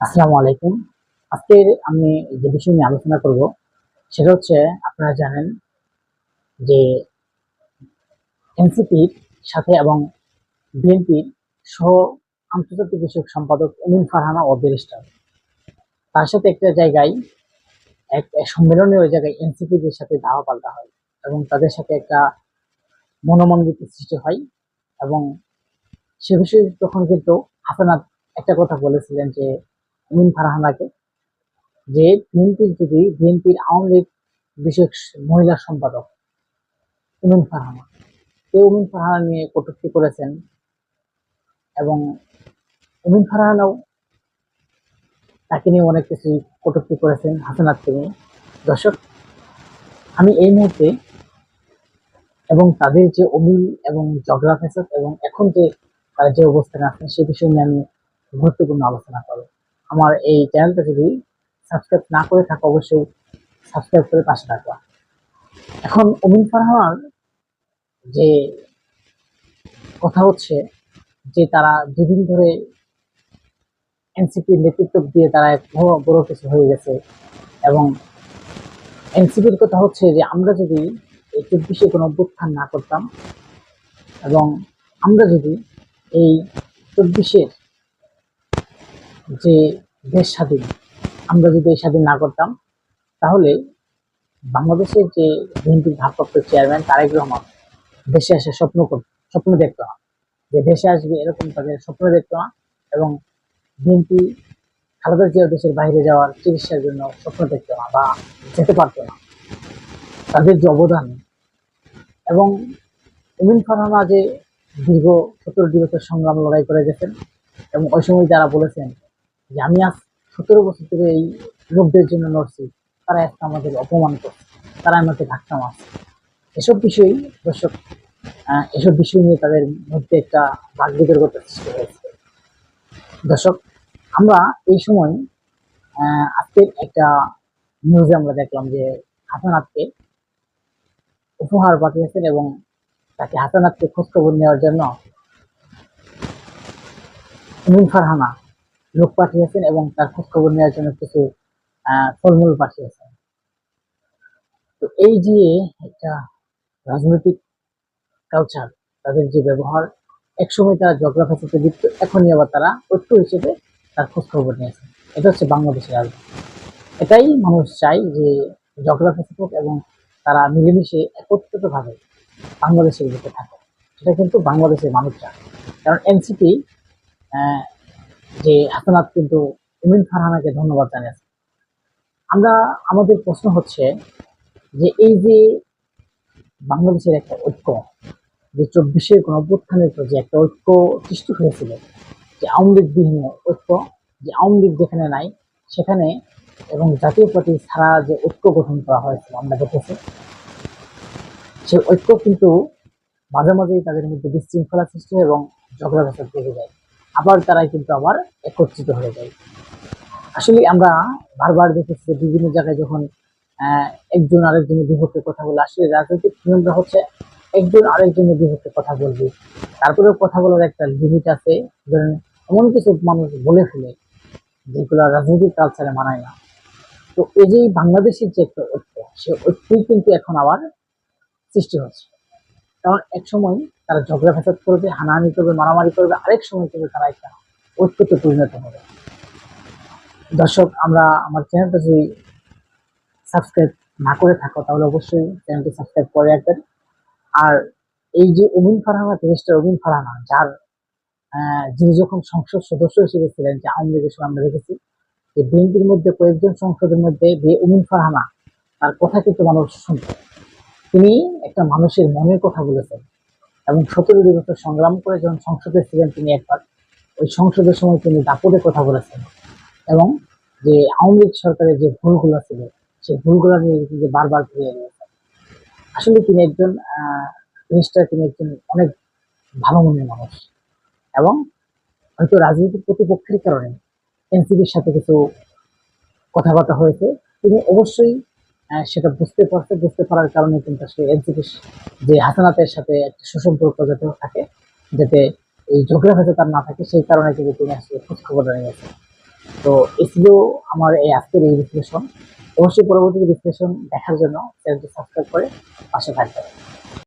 আসসালামু আলাইকুম। আজকে আমি যে বিষয় নিয়ে আলোচনা করব, সেটা হচ্ছে আপনারা জানেন যে এনসিপির সাথে এবং বিএনপির সহ আন্তর্জাতিক বিষয়ক সম্পাদক অমিন ফারহানা ও ব্যারিস্টার। তার সাথে একটা জায়গায়, এক সম্মেলনে ওই জায়গায় এনসিপিদের সাথে ধাওয়া পাল্টা হয় এবং তাদের সাথে একটা মনোমন্দিত সৃষ্টি হয় এবং সে বিষয়ে তখন কিন্তু হাসানাত একটা কথা বলেছিলেন যে অমিন ফারহানাকে যে বিএনপির যদি বিএনপির আওয়ামী লীগ বিশেষ মহিলা সম্পাদক উমিন ফারহানা। এই উমিন ফারহানা নিয়ে কটূক্তি করেছেন এবং উমিন ফারহানাও তাকে নিয়ে অনেক কিছু কটূক্তি করেছেন হাসানাতকে নিয়ে দর্শক, আমি এই মুহূর্তে এবং তাদের যে অমিল এবং ঝগড়া ফেসদ এবং এখন যে তারা যে অবস্থানে আছেন সে বিষয় নিয়ে আমি গুরুত্বপূর্ণ আলোচনা করব। আমার এই চ্যানেলটা যদি সাবস্ক্রাইব না করে থাকো, অবশ্যই সাবস্ক্রাইব করে পাশে থাকবা এখন অমিন ফারহান যে কথা হচ্ছে যে তারা দুদিন ধরে এনসিপির নেতৃত্ব দিয়ে তারা এক বড় বড় কিছু হয়ে গেছে এবং এনসিপির কথা হচ্ছে যে আমরা যদি এই চব্বিশে কোনো অভ্যুত্থান না করতাম এবং আমরা যদি এই চব্বিশের যে দেশ স্বাধীন। আমরা যদি স্বাধীন না করতাম, তাহলে বাংলাদেশের যে বিএনপির ভারপ্রাপ্ত চেয়ারম্যান তারেক রহমান দেশে এসে স্বপ্ন স্বপ্ন দেখতো না। যে দেশে আসবে এরকম তাদের স্বপ্ন দেখতো না এবং বিএনপি খালেদা জিয়া দেশের বাইরে যাওয়ার চিকিৎসার জন্য স্বপ্ন দেখতো না বা যেতে পারতো না। তাদের যে অবদান এবং উমিন ফারহানা যে দীর্ঘ সতেরোটি বছর সংগ্রাম লড়াই করে গেছেন এবং ওই সময় যারা বলেছেন যে আমি আজ সতেরো বছর ধরে এই লোকদের জন্য লড়ছি, তারা একটা আমাদের অপমান করছে, তারা আমাকে ধাক্কা মারছে। এসব বিষয় দর্শক এসব বিষয় নিয়ে তাদের মধ্যে একটা বাক বিতর্কতা সৃষ্টি হয়েছে। দর্শক, আমরা এই সময় আজকের একটা নিউজে আমরা দেখলাম যে হাসানাতকে উপহার পাঠিয়েছেন এবং তাকে হাসানাতকে খোঁজখবর নেওয়ার জন্য ফারহানা লোক পাঠিয়েছেন এবং তার খোঁজখবর নেওয়ার জন্য কিছু ফলমূল পাঠিয়েছেন। তো এই যে একটা রাজনৈতিক কালচার তাদের যে ব্যবহার, একসময় তারা ঝগড়া ফেসাতে লিপ্ত, এখনই আবার তারা ঐক্য হিসেবে তার খোঁজখবর নিয়েছে এটা হচ্ছে বাংলাদেশের রাজনীতি এটাই মানুষ চায় যে ফেসাত হোক এবং তারা মিলেমিশে একত্রিতভাবে বাংলাদেশের বুকে থাকে সেটা কিন্তু বাংলাদেশের মানুষ চায়। কারণ এনসিপি যে হাসানাত কিন্তু উমিন ফারহানাকে ধন্যবাদ জানিয়েছে। আমরা, আমাদের প্রশ্ন হচ্ছে যে এই যে বাংলাদেশের একটা ঐক্য, যে চব্বিশের কোন অভ্যুত্থানের পর যে একটা ঐক্য সৃষ্টি হয়েছিল, যে আওয়ামী লীগ বিহীন ঐক্য, যে আওয়ামী লীগ যেখানে নাই, সেখানে এবং জাতীয় পার্টি ছাড়া যে ঐক্য গঠন করা হয়েছিল, আমরা দেখেছি। সেই ঐক্য কিন্তু মাঝে মাঝেই তাদের মধ্যে বিশৃঙ্খলা সৃষ্টি হয় এবং ঝগড়া ফেসাদ বেড়ে যায়। আবার তারাই কিন্তু আবার একত্রিত হয়ে যায়। আসলে আমরা বারবার দেখেছি বিভিন্ন জায়গায় যখন একজন আরেকজনের বিপক্ষে কথা বলে, আসলে রাজনৈতিক নিয়মটা হচ্ছে একজন আরেকজনের বিপক্ষে কথা বলবে। তারপরেও কথা বলার একটা লিমিট আছে। ধরেন এমন কিছু মানুষ বলে ফেলে যেগুলো রাজনৈতিক কালচারে মানায় না। তো এই যে বাংলাদেশের যে একটা ঐক্য, সে ঐক্যই কিন্তু এখন আবার সৃষ্টি হচ্ছে। কারণ এক সময় তারা ঝগড়া ফেসাদ করবে, হানাহানি করবে, মারামারি করবে, আরেক সময় কিন্তু তারা একটা ঐক্যতে পরিণত হবে। দর্শক, আমরা আমার চ্যানেলটা যদি সাবস্ক্রাইব না করে থাকো, তাহলে অবশ্যই চ্যানেলটি সাবস্ক্রাইব করে রাখবেন। আর এই যে অমিন ফারহানা ব্যারিস্টার অমিন ফারহানা, যার যিনি যখন সংসদ সদস্য হিসেবে ছিলেন, যে আওয়ামী লীগের সময় আমরা দেখেছি, যে বিএনপির মধ্যে কয়েকজন সংসদের মধ্যে যে অমিন ফারহানা, তার কথা কিন্তু মানুষ শুনত। তিনি একটা মানুষের মনের কথা বলেছেন। এবং সতেরো বছর সংগ্রাম করে যখন সংসদে ছিলেন তিনি একবার, ওই সংসদের সময় তিনি দাপটে কথা বলেছেন। এবং যে আওয়ামী লীগ সরকারের যে ভুলগুলো ছিল, সেই ভুলগুলো নিয়ে বারবার ফিরিয়ে নিয়েছেন। আসলে তিনি একজন মিনিস্টার তিনি একজন অনেক ভালো মনের মানুষ। এবং হয়তো রাজনৈতিক প্রতিপক্ষের কারণে এনসিপির সাথে কিছু কথাবার্তা হয়েছে। তিনি অবশ্যই সেটা বুঝতে পারছে, বুঝতে পারার কারণে কিন্তু আসলে এনসিপির যে হাসানাতের সাথে একটা সুসম্পর্ক যাতে থাকে, যাতে এই ঝগড়া হয়তো তার না থাকে, সেই কারণে কিন্তু তিনি আসলে খোঁজখবর গেছে তো ছিল আমার এই আজকের এই বিশ্লেষণ অবশ্যই পরবর্তী বিশ্লেষণ দেখার জন্য চ্যানেলটি সাবস্ক্রাইব করে পাশে থাকবেন।